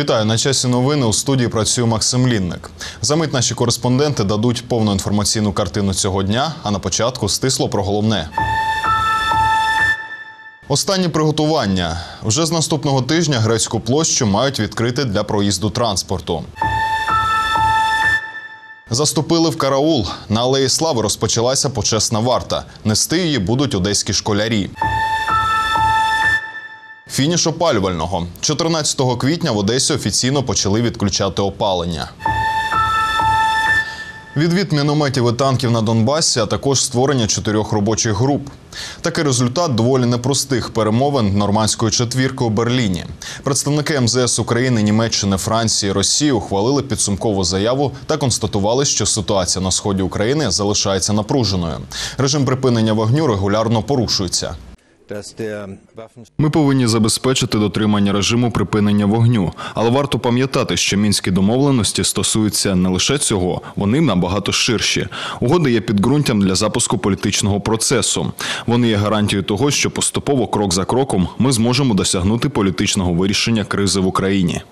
Вітаю на часі новини. У студії працює Максим Лінник. Замить наші кореспонденти дадуть повну інформаційну картину цього дня. А на початку стисло про головне. Останні приготування вже з наступного тижня грецьку площу мають відкрити для проїзду транспорту. Заступили в караул. На алеї слави розпочалася почесна варта. Нести її будуть одеські школярі. Фініш опалювального 14 квітня в Одесі офіційно почали відключати опалення. Відвід мінометів і танків на Донбасі, а також створення чотирьох робочих груп. Такий результат доволі непростих перемовин нормандської четвірки у Берліні. Представники МЗС України, Німеччини, Франції, Росії ухвалили підсумкову заяву та констатували, що ситуація на сході України залишається напруженою. Режим припинення вогню регулярно порушується. Ми повинні забезпечити дотримання режиму припинення вогню, але варто пам'ятати, що мінські домовленості стосуються не лише цього, вони набагато ширші. Угоди є підґрунтям для запуску політичного процесу. Вони є гарантією того, що поступово, крок за кроком, ми зможемо досягнути політичного вирішення кризи в Україні.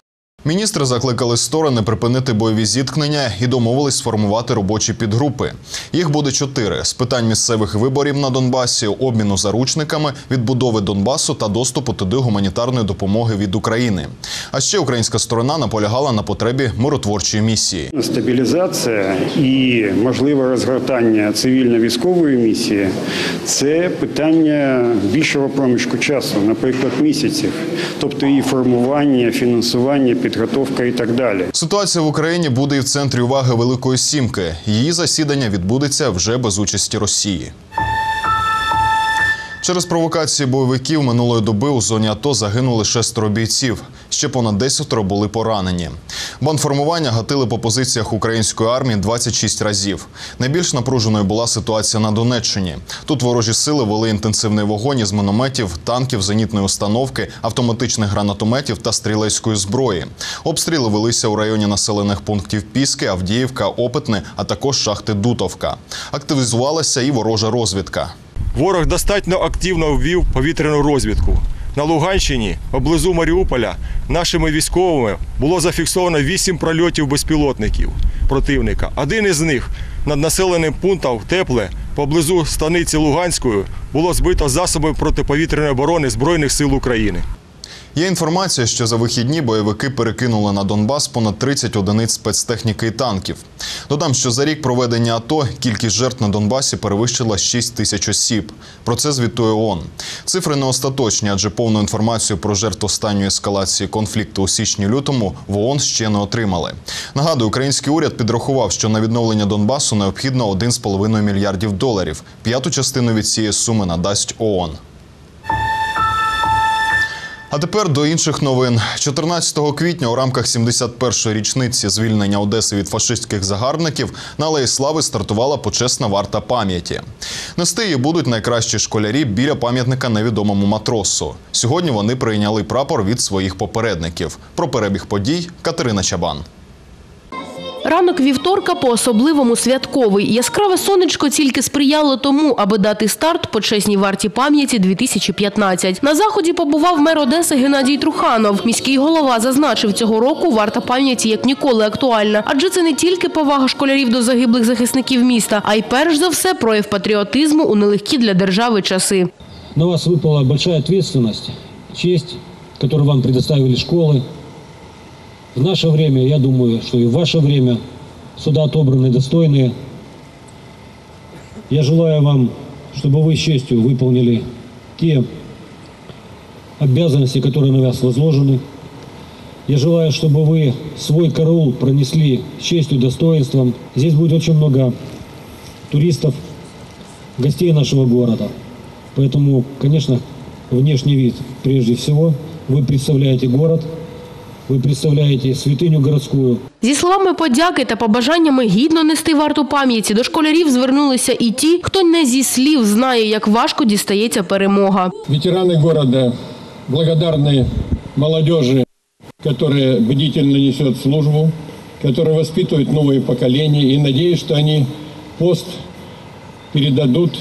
Міністри закликали сторони припинити бойові зіткнення і домовились сформувати робочі підгрупи. Їх буде чотири: з питань місцевих виборів на Донбасі, обміну заручниками, відбудови Донбасу та доступу туди гуманітарної допомоги від України. А ще українська сторона наполягала на потребі миротворчої місії. Стабілізація і можливе розгортання цивільно-військової місії це питання більшого проміжку часу, наприклад, місяців, тобто і формування, фінансування, підготовка і так далі. Ситуація в Україні буде і в центрі уваги Великої Сімки. Її засідання відбудеться вже без участі Росії. Через провокації бойовиків минулої доби у зоні АТО загинули шестеро бійців. Ще понад десятеро були поранені. Бандформування гатили по позиціях української армії 26 разів. Найбільш напруженою була ситуація на Донеччині. Тут ворожі сили вели інтенсивний вогонь із мінометів, танків, зенітної установки, автоматичних гранатометів та стрілецької зброї. Обстріли велися у районі населених пунктів Піски, Авдіївка, Опитне, а також шахти Дутовка. Активізувалася і ворожа розвідка. Ворог достатньо активно ввів повітряну розвідку. На Луганщині, поблизу Маріуполя, нашими військовими було зафіксовано вісім прольотів безпілотників противника. Один із них над населеним пунктом Тепле, поблизу станиці Луганської, було збито засоби протиповітряної оборони Збройних сил України. Є інформація, що за вихідні бойовики перекинули на Донбас понад 30 одиниць спецтехніки і танків. Додам, що за рік проведення АТО кількість жертв на Донбасі перевищила 6 тисяч осіб. Про це звітує ООН. Цифри не остаточні, адже повну інформацію про жертв останньої ескалації конфлікту у січні-лютому в ООН ще не отримали. Нагадую, український уряд підрахував, що на відновлення Донбасу необхідно 1,5 мільярдів доларів. П'яту частину від цієї суми надасть ООН. А тепер до інших новин. 14 квітня у рамках 71-ї річниці звільнення Одеси від фашистських загарбників на Алеї Слави стартувала почесна варта пам'яті. Нести її будуть найкращі школярі біля пам'ятника невідомому матросу. Сьогодні вони прийняли прапор від своїх попередників. Про перебіг подій Катерина Чабан. Ранок вівторка по-особливому святковий. Яскраве сонечко тільки сприяло тому, аби дати старт почесній варті пам'яті 2015. На заході побував мер Одеси Геннадій Труханов. Міський голова зазначив, цього року варта пам'яті як ніколи актуальна, адже це не тільки повага школярів до загиблих захисників міста, а й перш за все прояв патріотизму у нелегкі для держави часи. На вас выпала большая ответственность, честь, которую вам предоставили школы. В наше время, я думаю, что и в ваше время суда отобраны достойные. Я желаю вам, чтобы вы с честью выполнили те обязанности, которые на вас возложены. Я желаю, чтобы вы свой караул пронесли с честью, достоинством. Здесь будет очень много туристов, гостей нашего города. Поэтому, конечно, внешний вид прежде всего. Вы представляете город, вы представляете святыню городскую. Зі словами подяки та побажаннями гідно нести варту пам'яті до школярів звернулися і ті, хто не зі слів знає, як важко дістається перемога. ветераны города благодарны молодежи, которая бдительно несет службу, которая воспитывает новые поколения. И надеюсь, что они пост передадут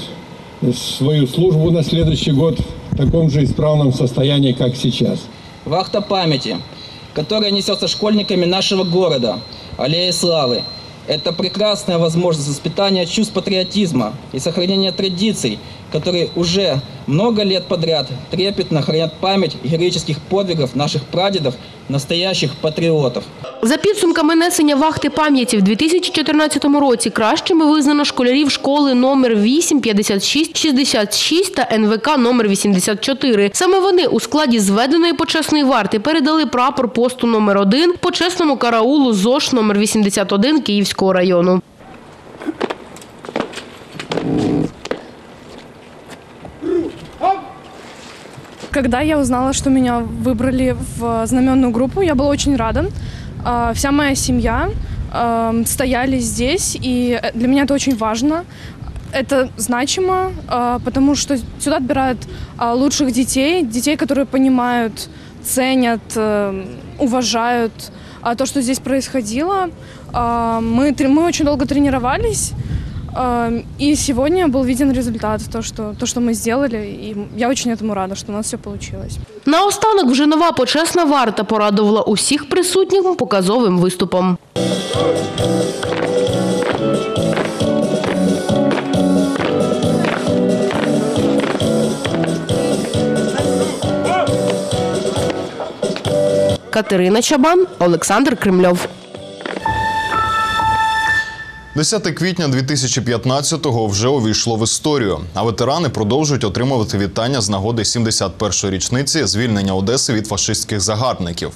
свою службу на следующий год в таком же исправном состоянии, как сейчас. Вахта памяти, которая несется школьниками нашего города, Аллея Славы. Это прекрасная возможность воспитания чувств патриотизма и сохранения традиций, которые уже много лет подряд трепетно хранят память героических подвигов наших прадедов, настоящих патриотов. За підсумками несення вахти пам'яті в 2014 році кращими визнано школярів школи номер 8, 56, 66 та НВК номер 84. Саме вони у складі зведеної почесної варти передали прапор посту номер 1 почесному караулу ЗОШ номер 81 Київського району. Когда я узнала, что меня выбрали в знаменную группу, я была очень рада. А, Вся моя семья ам, стояли здесь, и э, для меня это очень важно. Это значимо, а, потому что сюда отбирают а, лучших детей, детей, которые понимают, ценят, эм, уважают а, то, что здесь происходило. А, Мы, тре- мы очень долго тренировались, а, и сегодня был виден результат, то что, то, что мы сделали, и я очень этому рада, что у нас все получилось. Наостанок вже нова почесна варта порадувала усіх присутніх показовим виступом. Катерина Чабан, Олександр Кремльов. 10 квітня 2015-го вже увійшло в історію, а ветерани продовжують отримувати вітання з нагоди 71-ї річниці звільнення Одеси від фашистських загарбників.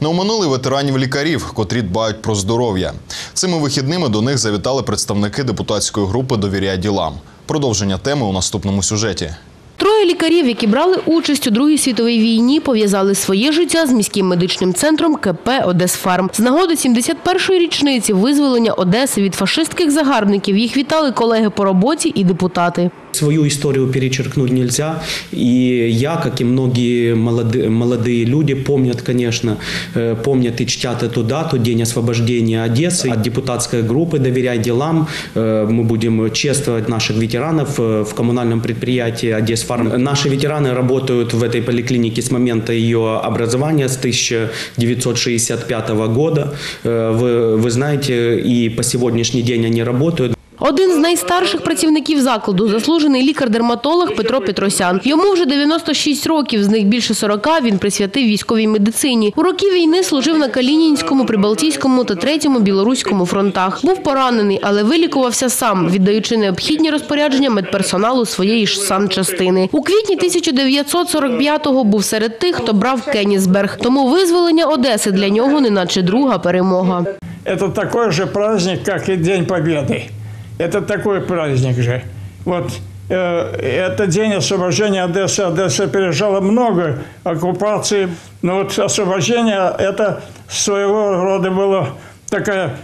Не оминули ветеранів лікарів, котрі дбають про здоров'я. Цими вихідними до них завітали представники депутатської групи Довіряй ділам. Продовження теми у наступному сюжеті. Троє лікарів, які брали участь у Другій світовій війні, пов'язали своє життя з міським медичним центром КП «Одесфарм». З нагоди 71-ї річниці визволення Одеси від фашистських загарбників їх вітали колеги по роботі і депутати. Свою историю перечеркнуть нельзя. И я, как и многие молодые, молодые люди, помнят, конечно, э, помнят и чтят эту дату, День освобождения Одессы. От депутатской группы «Доверяй делам» э, мы будем чествовать наших ветеранов э, в коммунальном предприятии «Одесфарм». Наши ветераны работают в этой поликлинике с момента ее образования, с 1965 года. Э, Вы, вы знаете, и по сегодняшний день они работают. Один з найстарших працівників закладу – заслужений лікар-дерматолог Петро Петросян. Йому вже 96 років, з них більше 40 він присвятив військовій медицині. У роки війни служив на Калінінському, Прибалтійському та Третьому Білоруському фронтах. Був поранений, але вилікувався сам, віддаючи необхідні розпорядження медперсоналу своєї ж санчастини. У квітні 1945-го був серед тих, хто брав Кенісберг. Тому визволення Одеси для нього неначе друга перемога. Это такой же праздник, как и День Победы. Это такой праздник же. Вот э, это день освобождения Одессы. Одесса пережила много оккупаций. Но вот освобождение – это своего рода было такая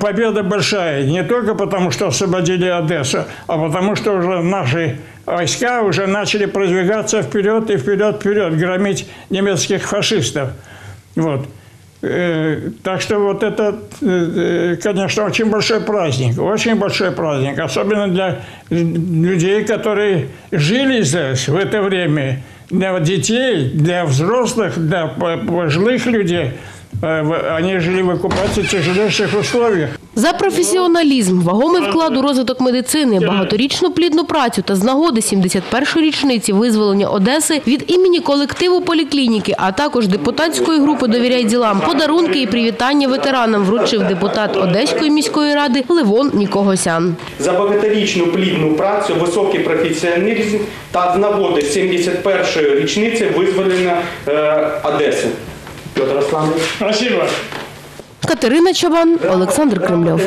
победа большая. Не только потому, что освободили Одессу, а потому, что уже наши войска уже начали продвигаться вперед и вперед, вперед, громить немецких фашистов. Вот. Э, Так что вот это, э, конечно, очень большой праздник, очень большой праздник, особенно для людей, которые жили здесь в это время, для детей, для взрослых, для по- пожилых людей. Э, Они жили в оккупации в тяжелейших условиях. За професіоналізм, вагомий вклад у розвиток медицини, багаторічну плідну працю та з нагоди 71-ї річниці визволення Одеси від імені колективу поліклініки, а також депутатської групи «Довіряй ділам» подарунки і привітання ветеранам вручив депутат Одеської міської ради Левон Нікогосян. за багаторічну плідну працю, високий професіоналізм та з нагоди 71-ї річниці визволення е, Одеси. Петр Русланович. Спасибо. Катерина Чабан, Олександр Кремльов.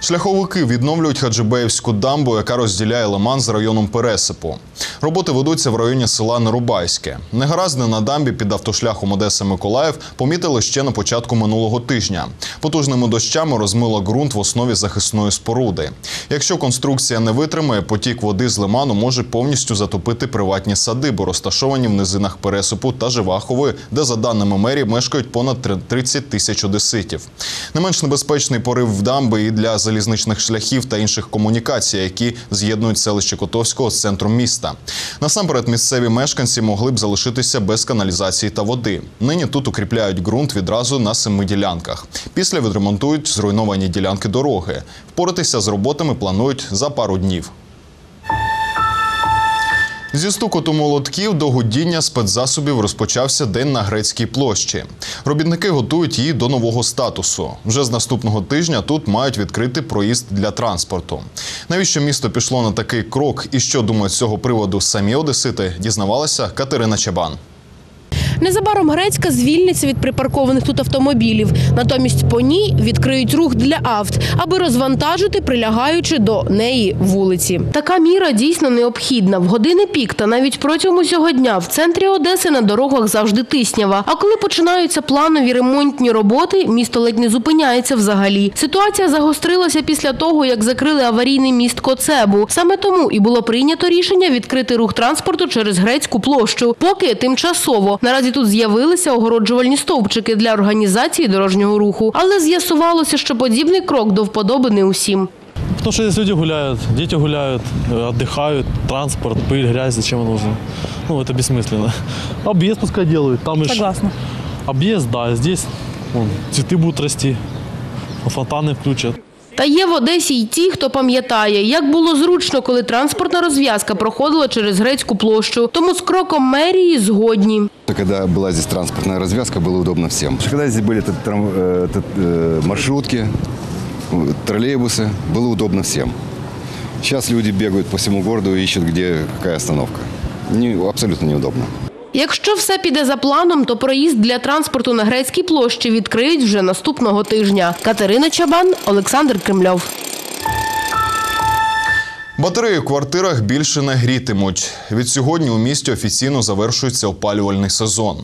Шляховики відновлюють Хаджибеївську дамбу, яка розділяє Лиман з районом Пересипу. Роботи ведуться в районі села Нерубайське. Негаразди на дамбі під автошляхом Одеса Миколаїв помітили ще на початку минулого тижня. Потужними дощами розмило ґрунт в основі захисної споруди. Якщо конструкція не витримає, потік води з лиману може повністю затопити приватні садиби, розташовані в низинах Пересипу та Живахової, де, за даними мерії, мешкають понад 30 тисяч одеситів. Не менш небезпечний порив в дамби і для залізничних шляхів та інших комунікацій, які з'єднують селище Котовського з центром міста. Міста. Насамперед, місцеві мешканці могли б залишитися без каналізації та води. Нині тут укріпляють ґрунт відразу на семи ділянках. Після відремонтують зруйновані ділянки дороги. Впоратися з роботами планують за пару днів. Зі стукоту молотків до гудіння спецзасобів розпочався день на грецькій площі. Робітники готують її до нового статусу. Вже з наступного тижня тут мають відкрити проїзд для транспорту. Навіщо місто пішло на такий крок і що думають з цього приводу самі одесити, дізнавалася Катерина Чабан. Незабаром Грецька звільниться від припаркованих тут автомобілів. Натомість по ній відкриють рух для авт, аби розвантажити прилягаючи до неї вулиці. Така міра дійсно необхідна. В години пік та навіть протягом усього дня в центрі Одеси на дорогах завжди тиснява. А коли починаються планові ремонтні роботи, місто ледь не зупиняється взагалі. Ситуація загострилася після того, як закрили аварійний міст Коцебу. Саме тому і було прийнято рішення відкрити рух транспорту через грецьку площу, поки тимчасово. Наразі тут з'явилися огороджувальні стовпчики для організації дорожнього руху, але з'ясувалося, що подібний крок до вподоби не усім. Потому что здесь люди гуляют, дети гуляют, э, отдыхают, транспорт, пыль, грязь, зачем он нужен? Ну, это бессмысленно. Объезд пускай делают, там и Согласна. Объезд, да, здесь вон, цветы будут расти, фонтаны включат. Та є в Одесі й ті, хто пам'ятає, як було зручно, коли транспортна розв'язка проходила через грецьку площу. Тому з кроком мерії згодні. Когда была здесь транспортная развязка, было удобно всем. Когда здесь были т- трам- э, т- э, маршрутки, э, троллейбусы, было удобно всем. Сейчас люди бегают по всему городу и ищут, где какая остановка. Не, абсолютно неудобно. Якщо все піде за планом, то проїзд для транспорту на грецькій площі відкриють вже наступного тижня. Катерина Чабан, Олександр Кремльов. Батареї в квартирах більше не грітимуть. Від сьогодні у місті офіційно завершується опалювальний сезон.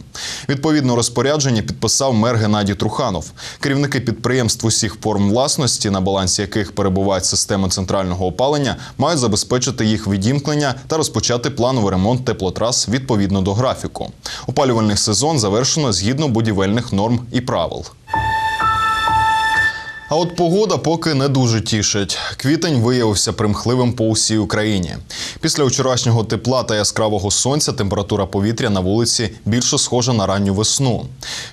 Відповідно розпорядження підписав мер Геннадій Труханов. Керівники підприємств усіх форм власності, на балансі яких перебувають системи центрального опалення, мають забезпечити їх відімкнення та розпочати плановий ремонт теплотрас відповідно до графіку. Опалювальний сезон завершено згідно будівельних норм і правил. А от погода поки не дуже тішить. Квітень виявився примхливим по усій Україні. Після вчорашнього тепла та яскравого сонця температура повітря на вулиці більше схожа на ранню весну.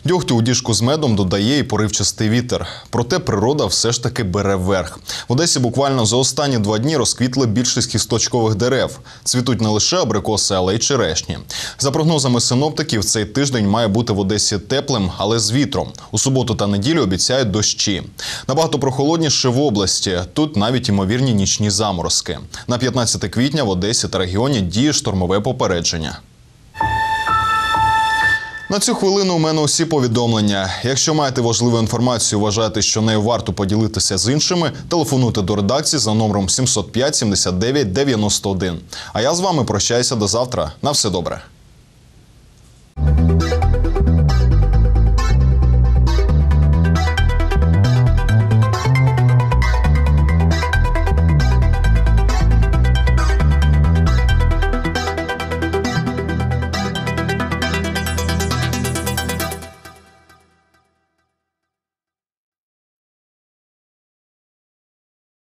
Дьогтю у діжку з медом додає і поривчастий вітер. Проте природа все ж таки бере верх. В Одесі буквально за останні два дні розквітли більшість кісточкових дерев. Цвітуть не лише абрикоси, але й черешні. За прогнозами синоптиків, цей тиждень має бути в Одесі теплим, але з вітром. У суботу та неділю обіцяють дощі. Набагато прохолодніше в області. Тут навіть ймовірні нічні заморозки. На 15 квітня в Одесі та регіоні діє штормове попередження. На цю хвилину у мене усі повідомлення. Якщо маєте важливу інформацію, вважаєте, що нею варто поділитися з іншими, телефонуйте до редакції за номером 705 79 91. А я з вами прощаюся до завтра. На все добре.